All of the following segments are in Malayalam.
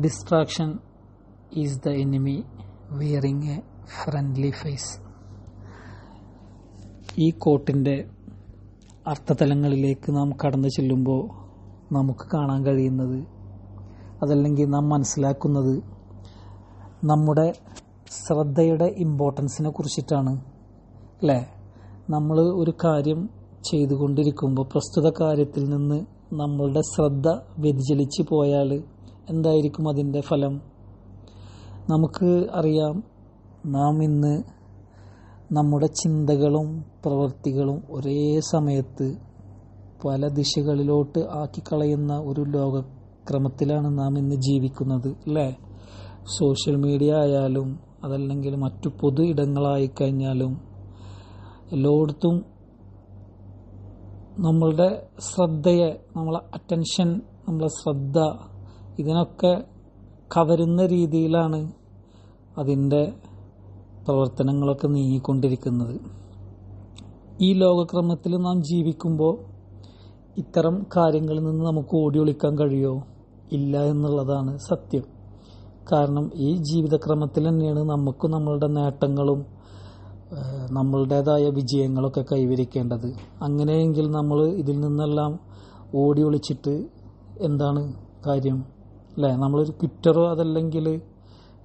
Distraction is the enemy wearing a friendly face ഈ കോട്ടിന്റെ അർത്ഥതലങ്ങളിലേക്ക് നാം കടന്നു ചെല്ലുമ്പോൾ നമുക്ക് കാണാൻ കഴിയുന്നത് അതല്ലെങ്കിൽ നാം മനസ്സിലാക്കുന്നത് നമ്മുടെ ശ്രദ്ധയുടെ ഇമ്പോർട്ടൻസിനെ കുറിച്ചിട്ടാണ്. അല്ലേ നമ്മൾ ഒരു കാര്യം ചെയ്തുകൊണ്ടിരിക്കുമ്പോൾ പ്രസ്തുത കാര്യത്തിൽ നിന്ന് നമ്മളുടെ ശ്രദ്ധ വ്യതിചലിച്ച് പോയാൽ എന്തായിരിക്കും അതിന്റെ ഫലം? നമുക്ക് അറിയാം നാം ഇന്ന് നമ്മുടെ ചിന്തകളും പ്രവൃത്തികളും ഒരേ സമയത്ത് പല ദിശകളിലോട്ട് ആക്കിക്കളയുന്ന ഒരു ലോകക്രമത്തിലാണ് നാം ഇന്ന് ജീവിക്കുന്നത് അല്ലേ? സോഷ്യൽ മീഡിയ ആയാലും അതല്ലെങ്കിൽ മറ്റു പൊതു ഇടങ്ങളായി കഴിഞ്ഞാലും എല്ലായിടത്തും നമ്മളുടെ ശ്രദ്ധയെ നമ്മളെ അറ്റൻഷൻ നമ്മളെ ശ്രദ്ധ ഇതിനൊക്കെ കവരുന്ന രീതിയിലാണ് അതിന്റെ പ്രവർത്തനങ്ങളൊക്കെ നീങ്ങിക്കൊണ്ടിരിക്കുന്നത്. ഈ ലോകക്രമത്തിൽ നാം ജീവിക്കുമ്പോൾ ഇത്തരം കാര്യങ്ങളിൽ നിന്ന് നമുക്ക് ഓടി ഒളിക്കാൻ കഴിയുമോ ഇല്ല എന്നുള്ളതാണ് സത്യം. കാരണം ഈ ജീവിതക്രമത്തിൽ തന്നെയാണ് നമുക്കും നമ്മളുടെ നേട്ടങ്ങളും നമ്മളുടേതായ വിജയങ്ങളൊക്കെ കൈവരിക്കേണ്ടത്. അങ്ങനെയെങ്കിൽ നമ്മൾ ഇതിൽ നിന്നെല്ലാം ഓടി ഒളിച്ചിട്ട് എന്താണ് കാര്യം? അല്ലേ? നമ്മളൊരു ട്വിറ്ററോ അതല്ലെങ്കിൽ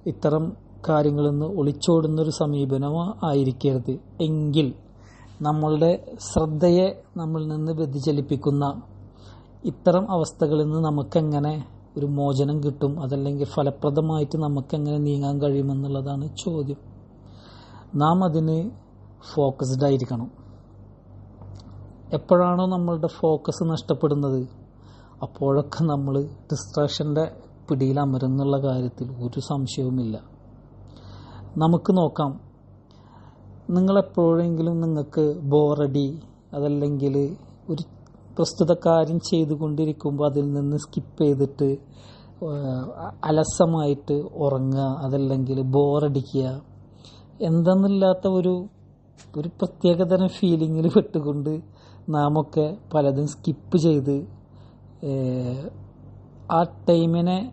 ഇത്തരം കാര്യങ്ങളിൽ നിന്ന് ഒളിച്ചോടുന്നൊരു സമീപനമോ ആയിരിക്കരുത്. എങ്കിൽ നമ്മളുടെ ശ്രദ്ധയെ നമ്മളിൽ നിന്ന് വ്യതിചലിപ്പിക്കുന്ന ഇത്തരം അവസ്ഥകളിൽ നിന്ന് നമുക്കെങ്ങനെ ഒരു മോചനം കിട്ടും? അതല്ലെങ്കിൽ ഫലപ്രദമായിട്ട് നമുക്കെങ്ങനെ നീങ്ങാൻ കഴിയുമെന്നുള്ളതാണ് ചോദ്യം. നാം അതിന് ഫോക്കസ്ഡ് ആയിരിക്കണം. എപ്പോഴാണോ നമ്മളുടെ ഫോക്കസ് നഷ്ടപ്പെടുന്നത്? അപ്പോഴൊക്കെ നമ്മൾ ഡിസ്ട്രാക്ഷന്റെ പിടിയിൽ അമരുന്നുള്ള കാര്യത്തിൽ ഒരു സംശയവുമില്ല. നമുക്ക് നോക്കാം. നിങ്ങളെപ്പോഴെങ്കിലും നിങ്ങൾക്ക് ബോറടി അതല്ലെങ്കിൽ ഒരു പ്രസ്തുത കാര്യം ചെയ്തുകൊണ്ടിരിക്കുമ്പോൾ അതിൽ നിന്ന് സ്കിപ്പ് ചെയ്തിട്ട് അലസമായിട്ട് ഉറങ്ങുക അതല്ലെങ്കിൽ ബോറടിക്കുക എന്തെന്നില്ലാത്ത ഒരു ഒരു പ്രത്യേകതരം ഫീലിങ്ങിൽ പെട്ടുകൊണ്ട് നാമൊക്കെ പലതും സ്കിപ്പ് ചെയ്ത് ആ ടൈമിനെ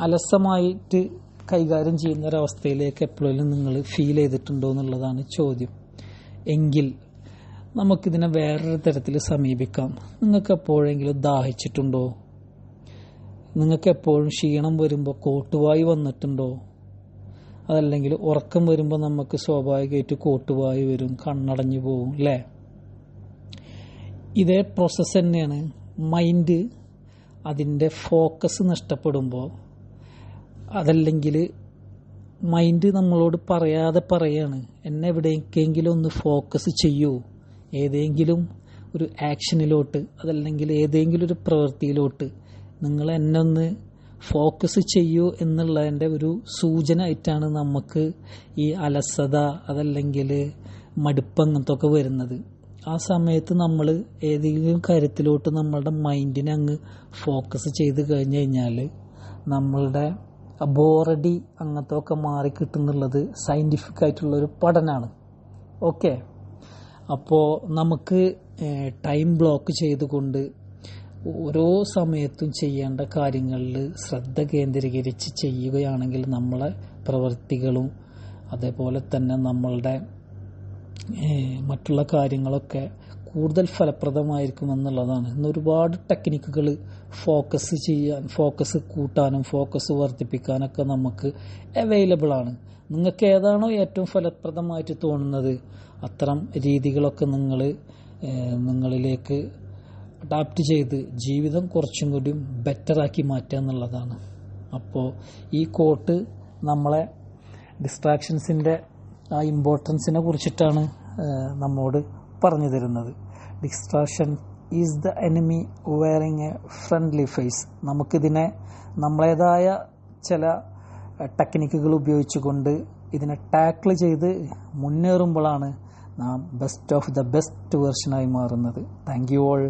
അലസമായിട്ട് കൈകാര്യം ചെയ്യുന്ന ഒരവസ്ഥയിലേക്ക് എപ്പോഴെങ്കിലും നിങ്ങൾ ഫീൽ ചെയ്തിട്ടുണ്ടോ എന്നുള്ളതാണ് ചോദ്യം. എങ്കിൽ നമുക്കിതിനെ വേറൊരു തരത്തിൽ സമീപിക്കാം. നിങ്ങൾക്ക് എപ്പോഴെങ്കിലും ദാഹിച്ചിട്ടുണ്ടോ? നിങ്ങൾക്ക് എപ്പോഴും ക്ഷീണം വരുമ്പോൾ കോട്ടുവായി വന്നിട്ടുണ്ടോ? അതല്ലെങ്കിൽ ഉറക്കം വരുമ്പോൾ നമുക്ക് സ്വാഭാവികമായിട്ട് കോട്ടുവായി വരും കണ്ണടഞ്ഞു പോവും അല്ലേ ഇതേ പ്രോസസ്സ് തന്നെയാണ് മൈൻഡ് അതിന്റെ ഫോക്കസ് നഷ്ടപ്പെടുമ്പോൾ അതല്ലെങ്കിൽ മൈൻഡ് നമ്മളോട് പറയാതെ പറയാണ് എന്നെ എവിടേക്കെങ്കിലും ഒന്ന് ഫോക്കസ് ചെയ്യൂ. ഏതെങ്കിലും ഒരു ആക്ഷനിലോട്ട് അതല്ലെങ്കിൽ ഏതെങ്കിലും ഒരു പ്രവൃത്തിയിലോട്ട് നിങ്ങൾ എന്നെ ഒന്ന് ഫോക്കസ് ചെയ്യൂ എന്നുള്ളതിന്റെ ഒരു സൂചന ആയിട്ടാണ് നമുക്ക് ഈ അലസത അതല്ലെങ്കിൽ മടുപ്പ് അങ്ങനത്തെ ഒക്കെ വരുന്നത്. ആ സമയത്ത് നമ്മൾ ഏതെങ്കിലും കാര്യത്തിലോട്ട് നമ്മളുടെ മൈൻഡിനെ അങ്ങ് ഫോക്കസ് ചെയ്ത് കഴിഞ്ഞ് കഴിഞ്ഞാൽ നമ്മളുടെ ബോറടി അങ്ങനത്തെ ഒക്കെ മാറി കിട്ടുന്നുള്ളത് സയന്റിഫിക് ആയിട്ടുള്ളൊരു പഠനമാണ് ഓക്കെ അപ്പോൾ നമുക്ക് ടൈം ബ്ലോക്ക് ചെയ്തുകൊണ്ട് ഓരോ സമയത്തും ചെയ്യേണ്ട കാര്യങ്ങളിൽ ശ്രദ്ധ കേന്ദ്രീകരിച്ച് ചെയ്യുകയാണെങ്കിൽ നമ്മളെ പ്രവൃത്തികളും അതേപോലെ തന്നെ നമ്മളുടെ മറ്റുള്ള കാര്യങ്ങളൊക്കെ കൂടുതൽ ഫലപ്രദമായിരിക്കും എന്നുള്ളതാണ്. ഇന്ന് ഒരുപാട് ടെക്നിക്കുകൾ ഫോക്കസ് ചെയ്യാൻ ഫോക്കസ് കൂട്ടാനും ഫോക്കസ് വർദ്ധിപ്പിക്കാനൊക്കെ നമുക്ക് അവൈലബിൾ ആണ്. നിങ്ങൾക്ക് ഏതാണോ ഏറ്റവും ഫലപ്രദമായിട്ട് തോന്നുന്നത് അത്തരം രീതികളൊക്കെ നിങ്ങൾ നിങ്ങളിലേക്ക് അഡാപ്റ്റ് ചെയ്ത് ജീവിതം കുറച്ചും കൂടി ബെറ്ററാക്കി മാറ്റുക എന്നുള്ളതാണ്. അപ്പോൾ ഈ കോട്ട് നമ്മളെ ഡിസ്ട്രാക്ഷൻസിന്റെ ആ ഇമ്പോർട്ടൻസിനെ കുറിച്ചിട്ടാണ് നമ്മോട് പറഞ്ഞു തരുന്നത്. Distraction is the enemy wearing a friendly face നമുക്കിതിനെ നമ്മളേതായ ചില ടെക്നിക്കുകൾ ഉപയോഗിച്ചുകൊണ്ട് ഇതിനെ ടാക്കിൾ ചെയ്ത് മുന്നേറുമ്പോഴാണ് നാം ബെസ്റ്റ് ഓഫ് ദ ബെസ്റ്റ് വേർഷനായി മാറുന്നത്. Thank you all